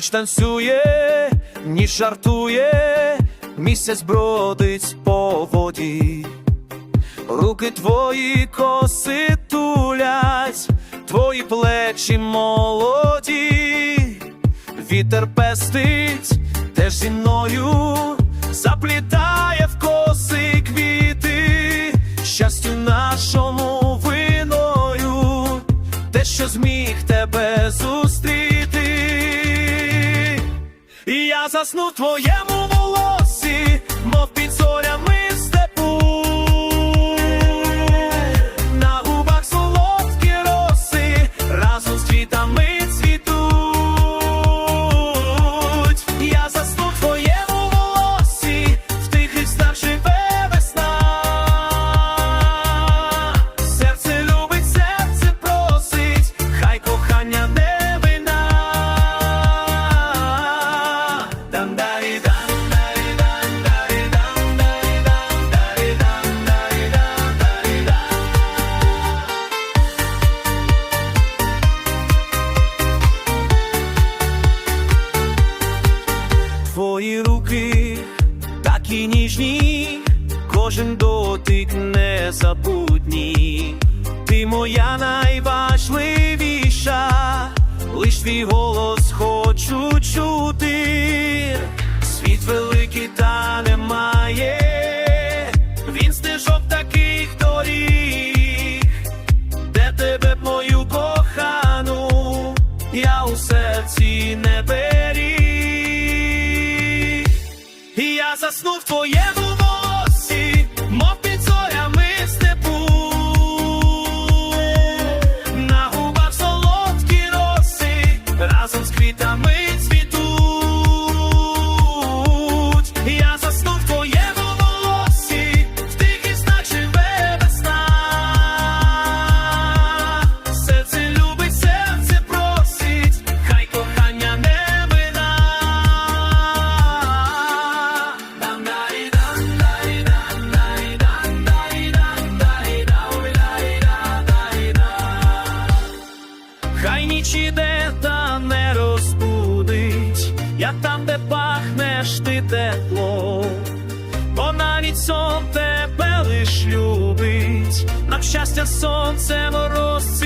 Ніч танцює, ніч жартує, місяць бродить по воді. Руки твої коси тулять, твої плечі молоді, вітер пестить, теж зі мною І я засну в твоєму Твої руки такі ніжні, кожен дотик незабутній. Ти моя найважливіша, лиш твій голос хочу чути. Світ великий та немає, він стежок таких доріг, де тебе мою кохану, я у серці не беріг. zasnów po jego Ніч іде та не розбудить, як там, де пахнеш ти тепло, бо навіть сон тебе лиш любить, нам щастя сонце мороз